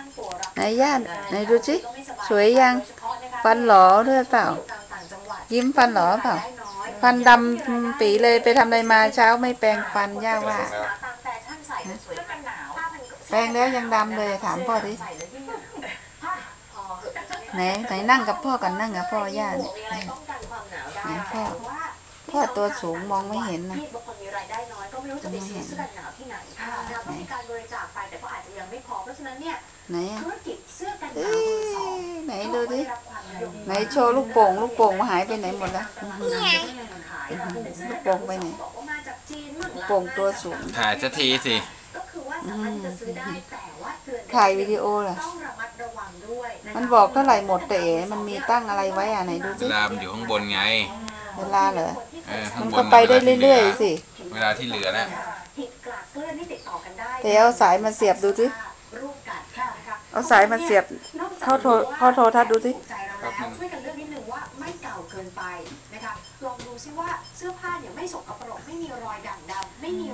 ตั้งตัวรับไหนย่านไหนดูสิสวยยัง ฟันหลอด้วยเปล่า ยิ้มฟันหลอเปล่า ฟันดำปีเลยไปทำอะไรมาเช้าไม่แปรงฟันย่าว่าแปรงแล้วยังดำเลยถามพ่อดิไหนไหนนั่งกับพ่อกันนั่งกับพ่อย่าเนี่ยไหนพ่อพ่อตัวสูงมองไม่เห็นนะที่บางคนมีรายได้น้อยก็ไม่รู้จะไปซื้อเสื้อกันหนาวที่ไหนแล้วก็มีการบริจาคไปแต่ก็อาจจะยังไม่พอเพราะฉะนั้นเนี่ย ไหนอะธุรกิจเสื้อกันหเอ้นาวมือสองยไหนดูดิได้รับความนิยมไหนโชว์ลูกโป่ง ลูกโป่งมาหายไปไหนหมดแล้วนี่ไงลูกโป่งไปไหนบอกว่ามาจากจีนเมืองโป่งตัวสูง ถ่ายสักทีสิก็คือว่าสามารถที่จะซื้อได้แต่ว่าเตือนถ่ายวิดีโอเหรอต้องระมัดระวังด้วยะคะมันบอกเท่าไหร่หมดแต่เอ๋มันมีตั้งอะไรไว้อะไหนดูเวสิลามันอยู่ข้างบนไง เวลาเหรอเออมัข้างนบก็นไปได้เรื่อยๆสิ เวลาที่เหลือแล้วหิดกลากเกลื่อนนี่ติดต่อกันได้แต่เอาสายมาเสียบดูสิ รูปกัดค่ะนะคะ เอาสายมาเสียบเข้าโทรเข้าโทรทัศน์ดูสิใจเราแล้วช่วยกันเลือกนิดนึงว่าไม่เก่าเกินไปนะคะลองดูซิว่าเสื้อผ้าเนี่ยไม่สกปรกไม่มีรอยด่างดำไม่มี